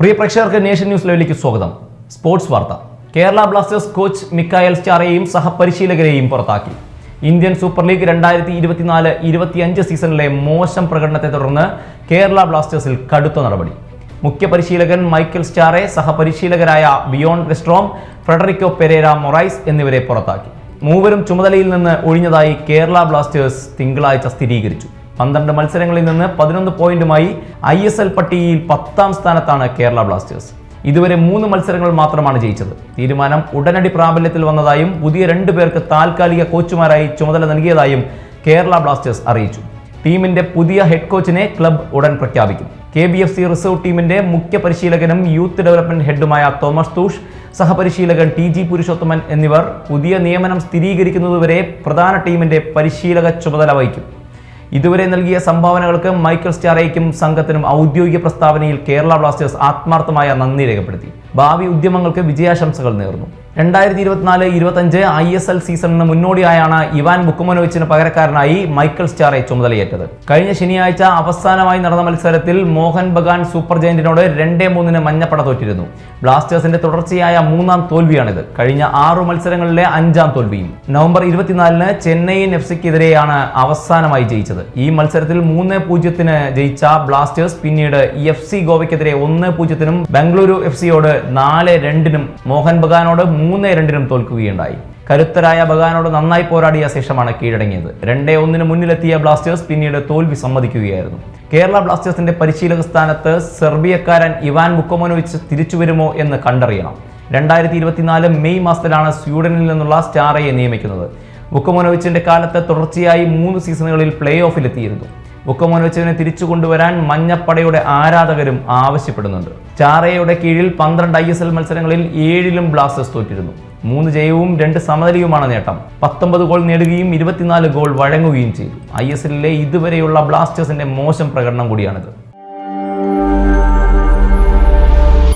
പ്രിയ പ്രേക്ഷകർക്ക് nation news ലൈവിലേക്ക് സ്വാഗതം. സ്പോർട്സ് വാർത്ത. കേരള ബ്ലാസ്റ്റേഴ്സ് കോച്ച് മിക്കായൽ സ്റ്റാറേയും സഹപരിശീലകരെയും പുറത്താക്കി. ഇന്ത്യൻ സൂപ്പർ ലീഗ് രണ്ടായിരത്തി ഇരുപത്തിനാല് ഇരുപത്തിയഞ്ച് സീസണിലെ മോശം പ്രകടനത്തെ തുടർന്ന് കേരള ബ്ലാസ്റ്റേഴ്സിൽ കടുത്ത നടപടി. മുഖ്യ പരിശീലകൻ Michael Stahre സഹപരിശീലകരായ Bjorn Wesstrom Frederico Pereira Morais എന്നിവരെ പുറത്താക്കി. മൂവരും ചുമതലയിൽ നിന്ന് ഒഴിഞ്ഞതായി കേരള ബ്ലാസ്റ്റേഴ്സ് തിങ്കളാഴ്ച സ്ഥിരീകരിച്ചു. പന്ത്രണ്ട് മത്സരങ്ങളിൽ നിന്ന് പതിനൊന്ന് പോയിന്റുമായി ഐ എസ് എൽ പട്ടികയിൽ പത്താം സ്ഥാനത്താണ് കേരള ബ്ലാസ്റ്റേഴ്സ്. ഇതുവരെ മൂന്ന് മത്സരങ്ങൾ മാത്രമാണ് ജയിച്ചത്. തീരുമാനം ഉടനടി പ്രാബല്യത്തിൽ വന്നതായും പുതിയ രണ്ടു പേർക്ക് താൽക്കാലിക കോച്ചുമാരായി ചുമതല നൽകിയതായും കേരള ബ്ലാസ്റ്റേഴ്സ് അറിയിച്ചു. ടീമിന്റെ പുതിയ ഹെഡ് കോച്ചിനെ ക്ലബ് ഉടൻ പ്രഖ്യാപിക്കും. K B F C reserve ടീമിന്റെ മുഖ്യ പരിശീലകനും യൂത്ത് ഡെവലപ്മെന്റ് ഹെഡുമായ തോമസ് തൂഷ് സഹപരിശീലകൻ ടി ജി പുരുഷോത്തമൻ എന്നിവർ പുതിയ നിയമനം സ്ഥിരീകരിക്കുന്നതുവരെ പ്രധാന ടീമിന്റെ പരിശീലക ചുമതല വഹിക്കും. ഇതുവരെ നൽകിയ സംഭാവനകൾക്ക് മൈക്കൽ സ്റ്റാറേക്കും സംഘത്തിനും ഔദ്യോഗിക പ്രസ്താവനയിൽ കേരള ബ്ലാസ്റ്റേഴ്സ് ആത്മാർത്ഥമായ നന്ദി രേഖപ്പെടുത്തി. ഭാവി ഉദ്യമങ്ങൾക്ക് വിജയാശംസകൾ നേർന്നു. രണ്ടായിരത്തി ഇരുപത്തിനാല് ഇരുപത്തഞ്ച് ഐ എസ് എൽ സീസണിന് മുന്നോടിയായാണ് ഇവാൻ ബുക്കുമനോവിച്ചിന് പകരക്കാരനായി മൈക്കൽ സ്റ്റാറെ ചുമതലയേറ്റത്. കഴിഞ്ഞ ശനിയാഴ്ച അവസാനമായി നടന്ന മത്സരത്തിൽ മോഹൻ ബഗാൻ സൂപ്പർ ജയന്റിനോട് രണ്ടേ മൂന്നിന് മഞ്ഞപ്പട തോറ്റിരുന്നു. ബ്ലാസ്റ്റേഴ്സിന്റെ തുടർച്ചയായ മൂന്നാം തോൽവിയാണിത്. കഴിഞ്ഞ ആറു മത്സരങ്ങളിലെ അഞ്ചാം തോൽവിയും. നവംബർ ഇരുപത്തിനാലിന് ചെന്നൈയിൻ എഫ് സിക്കെതിരെയാണ് അവസാനമായി ജയിച്ചത്. ഈ മത്സരത്തിൽ മൂന്ന് പൂജ്യത്തിന് ജയിച്ച ബ്ലാസ്റ്റേഴ്സ് പിന്നീട് എഫ് സി ഗോവയ്ക്കെതിരെ ഒന്ന് പൂജ്യത്തിനും ബംഗളൂരു എഫ് സിയോട് നാല് രണ്ടിനും മോഹൻ ബഗാനോട് മൂന്ന് രണ്ടിനും തോൽക്കുകയുണ്ടായി. കരുത്തരായ ബഗാനോട് നന്നായി പോരാടിയ ശേഷമാണ് കീഴടങ്ങിയത്. രണ്ടേ ഒന്നിന് മുന്നിലെത്തിയ ബ്ലാസ്റ്റേഴ്സ് പിന്നീട് തോൽവി സമ്മതിക്കുകയായിരുന്നു. കേരള ബ്ലാസ്റ്റേഴ്സിന്റെ പരിശീലക സ്ഥാനത്ത് സെർബിയക്കാരൻ ഇവാൻ മുക്കോമനോവിച്ച് തിരിച്ചു വരുമോ എന്ന് കണ്ടറിയണം. രണ്ടായിരത്തി ഇരുപത്തിനാല് മെയ് മാസത്തിലാണ് സ്വീഡനിൽ നിന്നുള്ള സ്റ്റാറയെ നിയമിക്കുന്നത്. മുക്കോമനോവിച്ചിന്റെ കാലത്ത് തുടർച്ചയായി മൂന്ന് സീസണുകളിൽ പ്ലേ ഓഫിലെത്തിയിരുന്നു ബുക്കോമോനോവിച്ചിനെ തിരിച്ചു കൊണ്ടുവരാൻ മഞ്ഞപ്പടയുടെ ആരാധകരും ആവശ്യപ്പെടുന്നുണ്ട്. ചാറയുടെ കീഴിൽ പന്ത്രണ്ട് ഐ എസ് എൽ മത്സരങ്ങളിൽ ഏഴിലും ബ്ലാസ്റ്റേഴ്സ് തോറ്റിരുന്നു. മൂന്ന് ജയവും രണ്ട് സമനിലയുമാണ് നേട്ടം. പത്തൊമ്പത് ഗോൾ നേടുകയും ഇരുപത്തിനാല് ഗോൾ വഴങ്ങുകയും ചെയ്തു. ഐ എസ് എല്ലിലെ ഇതുവരെയുള്ള ബ്ലാസ്റ്റേഴ്സിന്റെ മോശം പ്രകടനം കൂടിയാണിത്.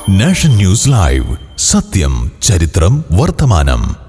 National news live. സത്യം ചരിത്രം വർത്തമാനം.